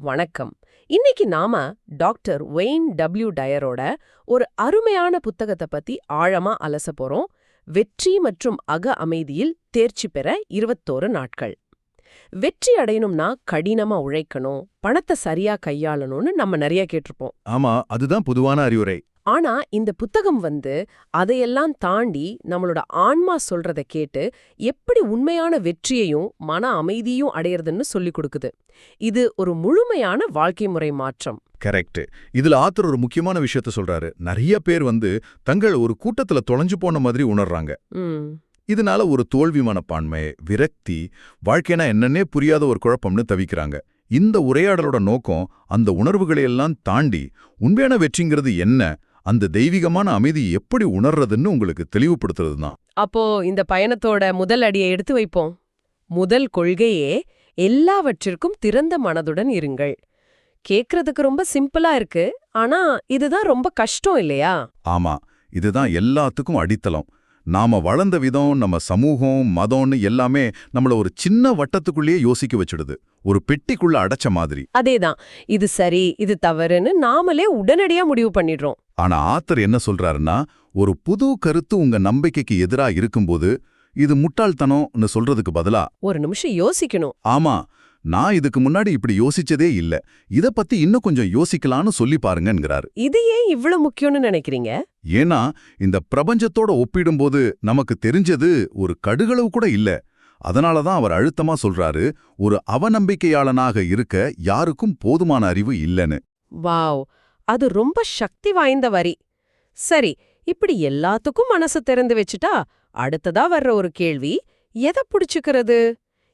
வணக்கம். இன்னைக்கு நாம டாக்டர் வெயின் டபிள்யூ டயரோட ஒரு அருமையான புத்தகத்தை பத்தி ஆழமா அலச போறோம். வெற்றி மற்றும் அக அமைதியில் தேர்ச்சி பெற இருபத்தோரு நாட்கள். வெற்றி அடையணும்னா கடினமா உழைக்கணும் பணத்தை சரியா கையாளணும்னு நம்ம நிறைய கேட்டிருப்போம். ஆமா அதுதான் பொதுவான அறிவுரை. ஆனா இந்த புத்தகம் வந்து அதையெல்லாம் தாண்டி நம்மளோட ஆன்மா சொல்றத கேட்டு எப்படி உண்மையான வெற்றியையும் மன அமைதியும் அடையறதுன்னு சொல்லி கொடுக்குது. இது ஒரு முழுமையான வாழ்க்கை முறை மாற்றம். கரெக்ட் இதுல ஆத்தர் ஒரு முக்கியமான விஷயத்த சொல்றாரு. நிறைய பேர் வந்து தங்கள் ஒரு கூட்டத்துல தொலைஞ்சு போன மாதிரி உணர்றாங்க. இதனால ஒரு தோல்வி மனப்பான்மை விரக்தி வாழ்க்கைனா என்னன்னே புரியாத ஒரு குழப்பம்னு தவிக்கிறாங்க. இந்த உரையாடலோட நோக்கம் அந்த உணர்வுகளை எல்லாம் தாண்டி உண்மையான வெற்றிங்கிறது என்ன அந்த தெய்வீகமான அமைதி எப்படி உணர்றதுன்னு உங்களுக்கு தெளிவுபடுத்துறது தான் அப்போ இந்த பயணத்தோட முதல் அடியை எடுத்து வைப்போம். முதல் கொள்கையே எல்லாவற்றிற்கும் திறந்த மனதுடன் இருங்கள். கேக்குறதுக்கு ரொம்ப சிம்பிளா இருக்கு ஆனா இதுதான் ரொம்ப கஷ்டம் இல்லையா? ஆமா இதுதான் எல்லாத்துக்கும் அடித்தளம். நாம வளர்ந்த விதம் நம்ம சமூகம் மதம்னு எல்லாமே நம்மள ஒரு சின்ன வட்டத்துக்குள்ளேயே யோசிக்க வச்சிடுது. ஒரு பெட்டிக்குள்ள அடைச்ச மாதிரி. அதேதான். இது சரி இது தவறுன்னு நாமளே உடனடியா முடிவு பண்ணிடுறோம். ஆனா ஆத்தர் என்ன சொல்றாருன்னா ஒரு புது கருத்து உங்க நம்பிக்கைக்கு எதிரா இருக்கும்போது இது முட்டாள்தனம்னு சொல்றதுக்கு பதிலா ஒரு நிமிஷம் யோசிக்கணும். ஆமா நான் இதுக்கு முன்னாடி இப்படி யோசிச்சதே இல்ல. இத பத்தி இன்னும் கொஞ்சம் யோசிக்கலாம்னு சொல்லி பாருங்கங்கிறாரு இது ஏன் இவ்வளவு முக்கியம்னு நினைக்கிறீங்க? ஏன்னா இந்த பிரபஞ்சத்தோட ஒப்பிடும்போது நமக்கு தெரிஞ்சது ஒரு கடுகளவு கூட இல்ல. அதனால தான் அவர் அழுத்தமா சொல்றாரு ஒரு அவநம்பிக்கையாளனாக இருக்க யாருக்கும் போதுமான அறிவு இல்லைன்னு. வாவ்! அது ரொம்ப சக்தி வாய்ந்த வரி. சரி இப்படி எல்லாத்துக்கும் மனசு திறந்து வச்சுட்டா அடுத்ததா வர்ற ஒரு கேள்வி எதை புடிச்சுக்கிறது?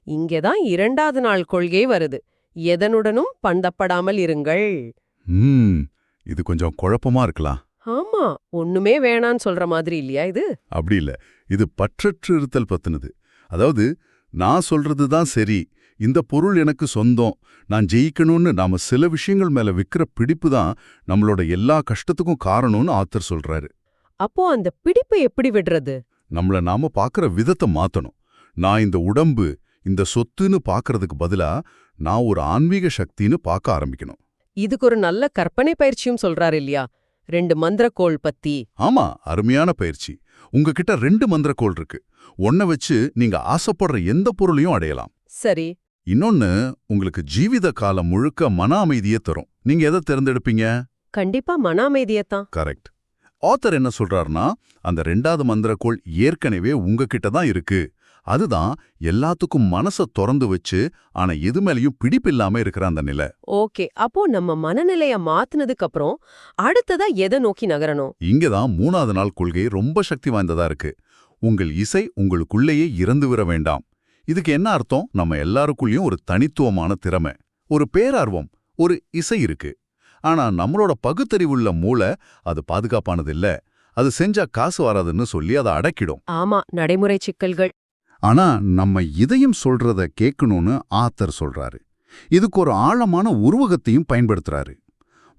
இங்கதான் இரண்டாவது நாள் கொள்கை வருது. எதனுடனும் பந்தப்படாமல் இருங்கள். இது கொஞ்சம் குழப்பமா இருக்கலாம். ஆமா ஒண்ணுமே வேணான்னு சொல்ற மாதிரி இல்லையா இது? அப்படி இல்ல. இது பற்றற்று இருத்தல் பத்தினது. அதாவது நான் சொல்றது தான் சரி. இந்த பொருள் எனக்கு சொந்தம். நான் ஜெயிக்கணும்னு நாம சில விஷயங்கள் மேல விக்கிற பிடிப்பு தான் நம்மளோட எல்லா கஷ்டத்துக்கும் காரணம்னு ஆத்தர் சொல்றாரு. அப்போ அந்த பிடிப்பை எப்படி விடுறது? நம்மள நாம பார்க்கற விதத்தை மாத்தணும். நான் இந்த உடம்பு இந்த சொத்துன்னு பார்க்கறதுக்கு பதிலா நான் ஒரு ஆன்மீக சக்தின்னு பார்க்க ஆரம்பிக்கணும். இதுக்கு ஒரு நல்ல கற்பனை பயிற்சியும் சொல்றாரு இல்லையா? ரெண்டு மந்திரக்கோள் பத்தி. ஆமா அருமையான பயிற்சி. உங்ககிட்ட ரெண்டு மந்திரக்கோள் இருக்கு. ஒன்ன வச்சு நீங்க ஆசைப்படுற எந்த பொருளையும் அடையலாம். சரி. இன்னொன்னு உங்களுக்கு ஜீவித காலம் முழுக்க மன அமைதியை தரும். நீங்க எதை தேர்ந்தெடுப்பீங்க? கண்டிப்பா மன அமைதியத்தான் கரெக்ட். ஆத்தர் என்ன சொல்றாருன்னா அந்த ரெண்டாவது மந்திரக்கோள் ஏற்கனவே உங்ககிட்ட தான் இருக்கு. அதுதான் எல்லாத்துக்கும் மனச திறந்து வச்சு ஆனா எது மேலயும் பிடிப்பில்லாம இருக்கிற அந்த நிலை. ஓகே. அப்போ நம்ம மனநிலைய மாத்துனதுக்கு அப்புறம் அடுத்ததா எதை நோக்கி நகரணும்? இங்கதான் மூணாவது நாள் கொள்கை ரொம்ப சக்தி வாய்ந்ததா இருக்கு. உங்கள் இசை உங்களுக்குள்ளேயே இறந்து விட வேண்டாம். இதுக்கு என்ன அர்த்தம்? நம்ம எல்லாருக்குள்ளேயும் ஒரு தனித்துவமான திறமை ஒரு பேரார்வம் ஒரு இசை இருக்கு. ஆனா நம்மளோட பகுத்தறிவுள்ள மூளை அது பாதுகாப்பானது இல்ல. அது செஞ்சா காசு வராதுன்னு சொல்லி அதை அடக்கிடும். ஆமா நடைமுறை சிக்கல்கள். ஆனா நம்ம இதயம் சொல்றத கேட்கணும்னு ஆத்தர் சொல்றாரு. இதுக்கு ஒரு ஆழமான உருவகத்தையும் பயன்படுத்துறாரு.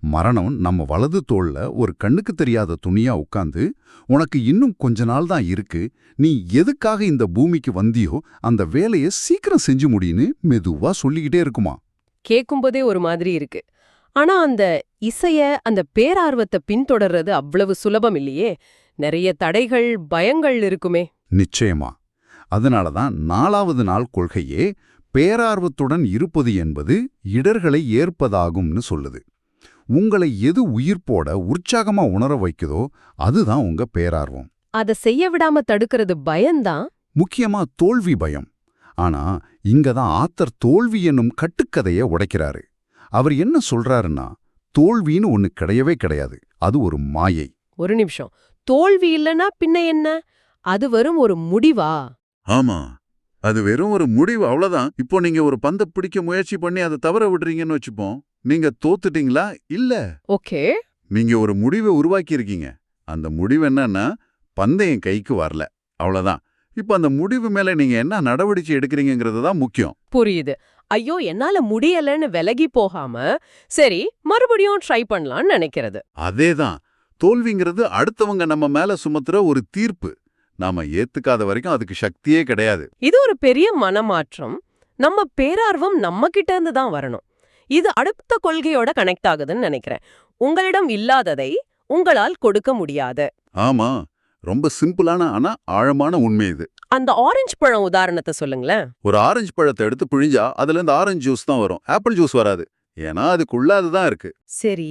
மரணம் நம்ம வலது தோள்ல ஒரு கண்ணுக்கு தெரியாத துணியா உட்கார்ந்து உனக்கு இன்னும் கொஞ்ச நாள் தான் இருக்கு. நீ எதுக்காக இந்த பூமிக்கு வந்தியோ அந்த வேலையை சீக்கிரம் செஞ்சு முடியுன்னு மெதுவா சொல்லிக்கிட்டே இருக்குமா. கேட்கும்போதே ஒரு மாதிரி இருக்கு. ஆனா அந்த இசைய அந்த பேரார்வத்தை பின்தொடர்றது அவ்வளவு சுலபம் இல்லையே. நிறைய தடைகள் பயங்கள் இருக்குமே. நிச்சயமா. அதனால தான் நாலாவது நாள் கொள்கையே பேரார்வத்துடன் இருப்பது என்பது இடர்களை ஏற்பதாகும்னு சொல்லுது. உங்களை எது உயிர்ப்போட உற்சாகமா உணர வைக்குதோ அதுதான் உங்க பேரார்வம். அத செய்ய விடாம தடுக்கிறது பயம்தான். முக்கியமா தோல்வி பயம். ஆனா இங்க தான் ஆத்தர் தோல்வி என்னும் கட்டுக்கதைய உடைக்கிறாரு. அவர் என்ன சொல்றாருன்னா தோல்வின்னு ஒன்னு கிடையவே கிடையாது. அது ஒரு மாயை. ஒரு நிமிஷம். தோல்வி இல்லனா பின்ன என்ன? அது வரும் ஒரு முடிவா? ஆமா. அது வெறும் ஒரு முடிவு அவ்வளவுதான். இப்போ நீங்க ஒரு பந்தை பிடிக்க முயற்சி பண்ணி அதை தவற விடுறீங்கன்னு வச்சுப்போம். நீங்க தோத்துட்டீங்களா? இல்ல. ஓகே. நீங்க ஒரு முடிவை உருவாக்கி இருக்கீங்க. அந்த முடிவு என்னன்னா பந்தயம் கைக்கு வரல. அவ்வளவுதான். இப்போ அந்த முடிவு மேல நீங்க என்ன நடவடிக்கை எடுக்கிறீங்கிறது தான் முக்கியம். புரியுது. ஐயோ என்னால முடியலன்னு விலகி போகாம சரி மறுபடியும் ட்ரை பண்ணலாம்னு நினைக்கிறது. அதேதான். தோல்விங்கிறது அடுத்தவங்க நம்ம மேல சுமத்துற ஒரு தீர்ப்பு. நாம ஏத்துக்காத வரைக்கும் அதுக்கு சக்தியே கிடையாது. இது ஒரு பெரிய மனமாற்றம். நம்ம பேரார்வம் நம்ம கிட்ட இருந்து தான் வரணும். இது அடுத்த கொள்கையோட கனெக்ட் ஆகுதுன்னு நினைக்கிறேன். உங்களிடம் இல்லாததை உங்களால் கொடுக்க முடியாது. ஆமா ரொம்ப சிம்பிளான ஆனா ஆழமான உண்மை இது. அந்த ஆரஞ்சு பழம் உதாரணத்தை சொல்லுங்களேன். ஒரு ஆரஞ்சு பழத்தை எடுத்து பிழிஞ்சா அதுல இருந்து ஆரஞ்சு ஜூஸ் தான் வரும். ஆப்பிள் ஜூஸ் வராது. ஏன்னா அதுக்குள்ள அதுதான் இருக்கு. சரி.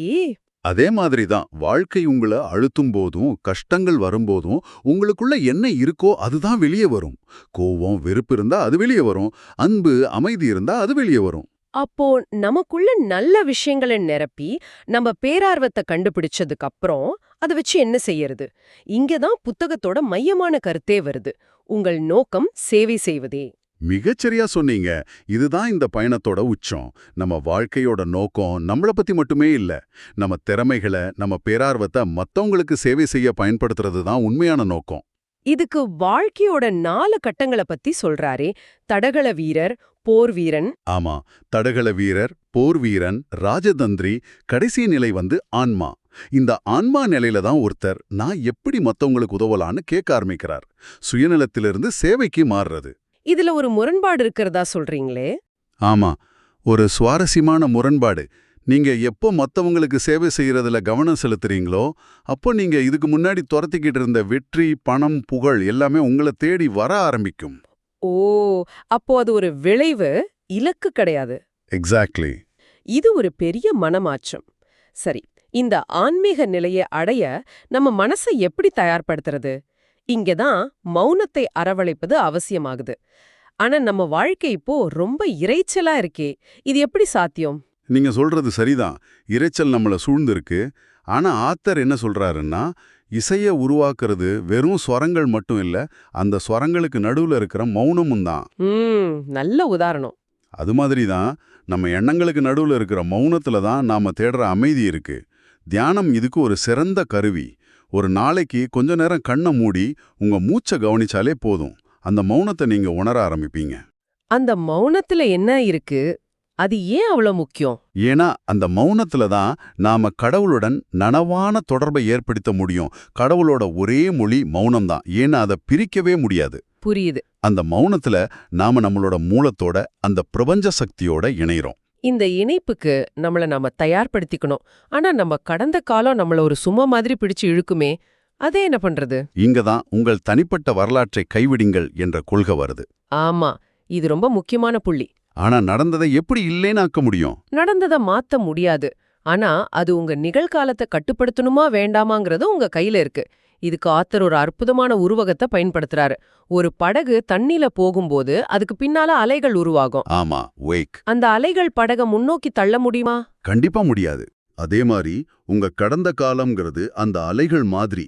அதே மாதிரி தான் வாழ்க்கை உங்களை அழுத்தும் போதும் கஷ்டங்கள் வரும்போதும் உங்களுக்குள்ள என்ன இருக்கோ அதுதான் வெளியே வரும். கோவம் வெறுப்பு இருந்தா அது வெளியே வரும். அன்பு அமைதி இருந்தா அது வெளியே வரும். அப்போ நமக்குள்ள நல்ல விஷயங்களை நிரப்பி நம்ம பேரார்வத்தை கண்டுபிடிச்சதுக்கு அப்புறம் அதை வச்சு என்ன செய்யறது? இங்கதான் புத்தகத்தோட மையமான கருத்தே வருது. உங்கள் நோக்கம் சேவை செய்வதே. மிகச்சரியா சொன்னீங்க. இதுதான் இந்த பயணத்தோட உச்சம். நம்ம வாழ்க்கையோட நோக்கம் நம்மள பத்தி மட்டுமே இல்ல. நம்ம திறமைகளை நம்ம பேரார்வத்தை மத்தவங்களுக்கு சேவை செய்ய பயன்படுத்துறது தான் உண்மையான நோக்கம். இதுக்கு வாழ்க்கையோட நாலு கட்டங்களை பத்தி சொல்றாரே. தடகள வீரர் போர் வீரன். ஆமா. தடகள வீரர் போர் வீரன் ராஜதந்திரி கடைசி நிலை வந்து ஆன்மா. இந்த ஆன்மா நிலையில தான் ஒருத்தர் நான் எப்படி மத்தவங்களுக்கு உதவலான்னு கேட்க ஆரம்பிக்கிறார். சுயநலத்திலிருந்து சேவைக்கு மாறுறது. இதுல ஒரு முரண்பாடு இருக்கிறதா சொல்றீங்களே? ஆமா. ஒரு சுவாரஸ்யமான முரண்பாடு. நீங்க எப்போ மத்தவங்களுக்கு சேவை செய்யறதுல கவனம் செலுத்துறீங்களோ அப்போ நீங்க இதுக்கு முன்னாடி துரத்திக்கிட்டு இருந்த வெற்றி பணம் புகழ் எல்லாமே உங்களை தேடி வர ஆரம்பிக்கும். ஓ அப்போ அது ஒரு விளைவு இலக்கு கிடையாது. எக்ஸாக்ட்லி இது ஒரு பெரிய மனமாற்றம். சரி இந்த ஆன்மீக நிலையை அடைய நம்ம மனசை எப்படி தயார்படுத்துறது? இங்கதான் மௌனத்தை அரவணைப்பது அவசியமாகுது. ஆனா நம்ம வாழ்க்கை இப்போ ரொம்ப இரைச்சலா இருக்கே. இது எப்படி சாத்தியம்? நீங்க சொல்றது சரிதான். இரைச்சல் நம்மள சூழ்ந்திருக்கு. ஆனா ஆத்தர் என்ன சொல்றாருன்னா இசைய உருவாக்குறது வெறும் ஸ்வரங்கள் மட்டும் இல்ல அந்த ஸ்வரங்களுக்கு நடுவுல இருக்கிற மௌனமும் தான். நல்ல உதாரணம். அது மாதிரி தான் நம்ம எண்ணங்களுக்கு நடுவுல இருக்கிற மௌனத்துல தான் நாம தேடுற அமைதி இருக்கு. தியானம் இதுக்கு ஒரு சிறந்த கருவி. ஒரு நாளைக்கு கொஞ்ச நேரம் கண்ணை மூடி உங்க மூச்சை கவனிச்சாலே போதும். அந்த மௌனத்தை நீங்க உணர ஆரம்பிப்பீங்க. அந்த மௌனத்துல என்ன இருக்கு? அது ஏன் அவ்வளவு முக்கியம்? ஏன்னா அந்த மௌனத்துல தான் நாம கடவுளுடன் நனவான தொடர்பை ஏற்படுத்த முடியும். கடவுளோட ஒரே மொழி மௌனம்தான் ஏன்னா அதை பிரிக்கவே முடியாது. புரியுது. அந்த மௌனத்துல நாம நம்மளோட மூலத்தோட அந்த பிரபஞ்ச சக்தியோட இணைகிறோம் இந்த இணைப்புக்கு நம்மள நாம தயார்படுத்திக்கணும். ஆனா நம்ம கடந்த காலம் நம்மள ஒரு சும்மா மாதிரி பிடிச்சு இழுக்குமே அதே என்ன பண்றது? இங்க தான் உங்கள் தனிப்பட்ட வரலாற்றை கைவிடுங்கள் என்ற கொள்கை வருது. ஆமா இது ரொம்ப முக்கியமான புள்ளி. ஆனா நடந்ததை எப்படி இல்லைன்னு ஆக்க முடியும்? நடந்தத மாத்த முடியாது. ஆனா அது உங்க நிகழ்காலத்தை கட்டுப்படுத்தணுமா வேண்டாமாங்கிறது உங்க கையில இருக்கு. இதுக்கு ஆத்தர் ஒரு அற்புதமான உருவகத்தை பயன்படுத்துறாரு. ஒரு படகு தண்ணில போகும்போது அதுக்கு பின்னால அலைகள் உருவாகும். ஆமா வேக் அந்த அலைகள் படக முன்னோக்கி தள்ள முடியுமா? கண்டிப்பா முடியாது. அதே மாதிரி உங்க கடந்த காலம்ங்கிறது அந்த அலைகள் மாதிரி.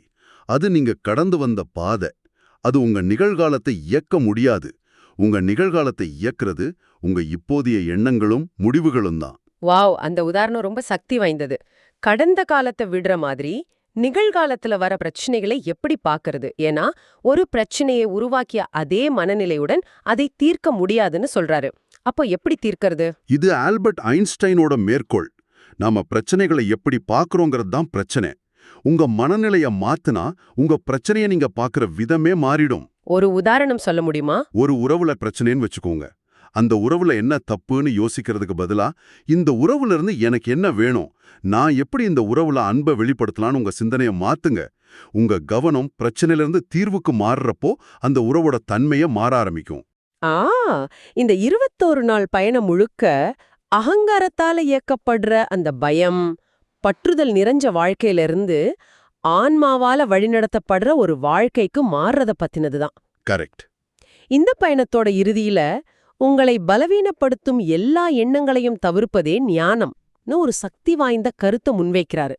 அது நீங்க கடந்து வந்த பாதை. அது உங்க நிகழ்காலத்தை இயக்க முடியாது. உங்க நிகழ்காலத்தை இயக்குறது உங்க இப்போதைய எண்ணங்களும் முடிவுகளும் தான். வாவ்! அந்த உதாரணம் ரொம்ப சக்தி வாய்ந்தது. கடந்த காலத்தை விடுற மாதிரி நிகழ்காலத்துல வர பிரச்சனைகளை எப்படி பாக்குறது? ஏன்னா ஒரு பிரச்சனையை உருவாக்கிய அதே மனநிலையுடன் அதை தீர்க்க முடியாதுன்னு சொல்றாரு. அப்போ எப்படி தீர்க்கறது? இது ஆல்பர்ட் ஐன்ஸ்டைனோட மேற்கோள். நாம பிரச்சனைகளை எப்படி பார்க்கறோங்கிறது தான் பிரச்சனை. உங்க மனநிலைய மாத்துனா உங்க பிரச்சனைய நீங்க பார்க்கற விதமே மாறிடும். ஒரு உதாரணம் சொல்ல முடியுமா? ஒரு உறவுல பிரச்சனைன்னு வச்சுக்கோங்க. அந்த உறவுல என்ன தப்புன்னு யோசிக்கிறதுக்கு பதிலா இந்த உறவுல இருந்து எனக்கு என்ன வேணும்? நான் எப்படி இந்த உறவுல அன்பை வெளிப்படுத்தலாம்னு உங்க சிந்தனைய மாத்துங்க. உங்க கவனம் பிரச்சனையில இருந்து தீர்வுக்கு மாறுறப்போ அந்த உறவோட தன்மைய மாற ஆரம்பிக்கும். ஆ இந்த இருபத்தோரு நாள் பயணம் முழுக்க அகங்காரத்தால இயக்கப்படுற அந்த பயம் பற்றுதல் நிறைஞ்ச வாழ்க்கையில இருந்து ஆன்மாவால வழிநடத்தப்படுற ஒரு வாழ்க்கைக்கு மாறுறத பத்தினதுதான். கரெக்ட். இந்த பயணத்தோட இறுதியில உங்களை பலவீனப்படுத்தும் எல்லா எண்ணங்களையும் தவிர்ப்பதே ஞானம்னு ஒரு சக்தி வாய்ந்த கருத்தை முன்வைக்கிறாரு.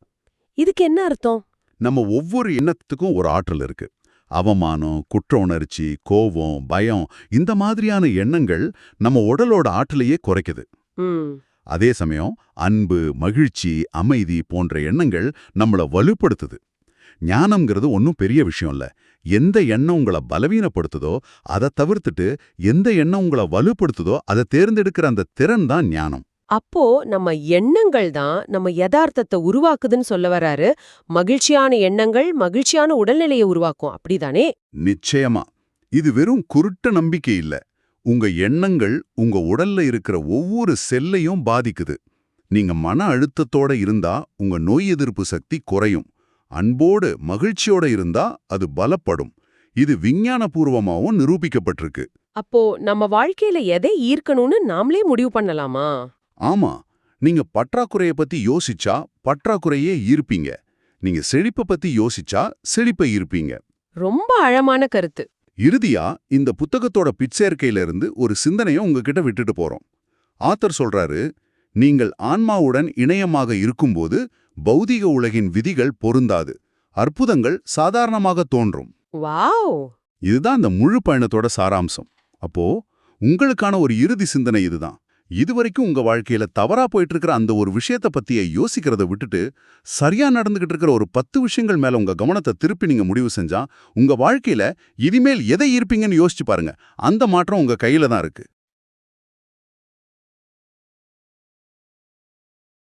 இதுக்கு என்ன அர்த்தம்? நம்ம ஒவ்வொரு எண்ணத்துக்கும் ஒரு ஆற்றல் இருக்கு. அவமானம் குற்ற உணர்ச்சி கோபம் பயம் இந்த மாதிரியான எண்ணங்கள் நம்ம உடலோட ஆற்றலையே குறைக்குது. அதே சமயம் அன்பு மகிழ்ச்சி அமைதி போன்ற எண்ணங்கள் நம்மள வலுப்படுத்துது. ஞானம்ங்கிறது ஒன்றும் பெரிய விஷயம் இல்ல. எந்த எண்ணம் உங்களை பலவீனப்படுத்துதோ அதை தவிர்த்துட்டு எந்த எண்ணம் உங்களை வலுப்படுத்துதோ அதை தேர்ந்தெடுக்கிற அந்த திறன் தான் ஞானம். அப்போ நம்ம எண்ணங்கள் தான் நம்ம யதார்த்தத்தை உருவாக்குதுன்னு சொல்ல வராரு. மகிழ்ச்சியான எண்ணங்கள் மகிழ்ச்சியான உடல்நிலையை உருவாக்கும். அப்படிதானே? நிச்சயமா. இது வெறும் குருட்ட நம்பிக்கை இல்ல. உங்க எண்ணங்கள் உங்க உடல்ல இருக்கிற ஒவ்வொரு செல்லையும் பாதிக்குது. நீங்க மன அழுத்தத்தோட இருந்தா உங்க நோய் எதிர்ப்பு சக்தி குறையும். அன்போடு மகிழ்ச்சியோட இருந்தா அது பலப்படும். இது விஞ்ஞானபூர்வமாவும் நிரூபிக்கப்பட்டிருக்கு. அப்போ நம்ம வாழ்க்கையில எதை ஈர்க்கணும்னு நாமளே முடிவு பண்ணலாமா? ஆமா. நீங்க பற்றாக்குறைய பத்தி யோசிச்சா பற்றாக்குறையே ஈர்ப்பீங்க. நீங்க செழிப்பை பத்தி யோசிச்சா செழிப்பை ஈர்ப்பீங்க. ரொம்ப ஆழமான கருத்து. இறுதியா இந்த புத்தகத்தோட பிற்சேர்க்கையில இருந்து ஒரு சிந்தனையை உங்ககிட்ட விட்டுட்டு போறோம். ஆத்தர் சொல்றாரு நீங்கள் ஆன்மாவுடன் இணையமாக இருக்கும்போது பௌதிக உலகின் விதிகள் பொருந்தாது. அற்புதங்கள் சாதாரணமாக தோன்றும். இதுதான் இந்த முழு பயணத்தோட சாராம்சம். அப்போ உங்களுக்கான ஒரு இறுதி சிந்தனை இதுதான். இதுவரைக்கும் உங்க வாழ்க்கையில தவறா போயிட்டு இருக்கிற அந்த ஒரு விஷயத்தை பத்திய யோசிக்கிறத விட்டுட்டு சரியா நடந்துகிட்டு இருக்கிற ஒரு பத்து விஷயங்கள் மேல உங்க கவனத்தை திருப்பி நீங்க முடிவு செஞ்சா உங்க வாழ்க்கையில இனிமேல் எதை இருப்பீங்கன்னு யோசிச்சு பாருங்க. அந்த மாற்றம் உங்க கையில தான் இருக்கு.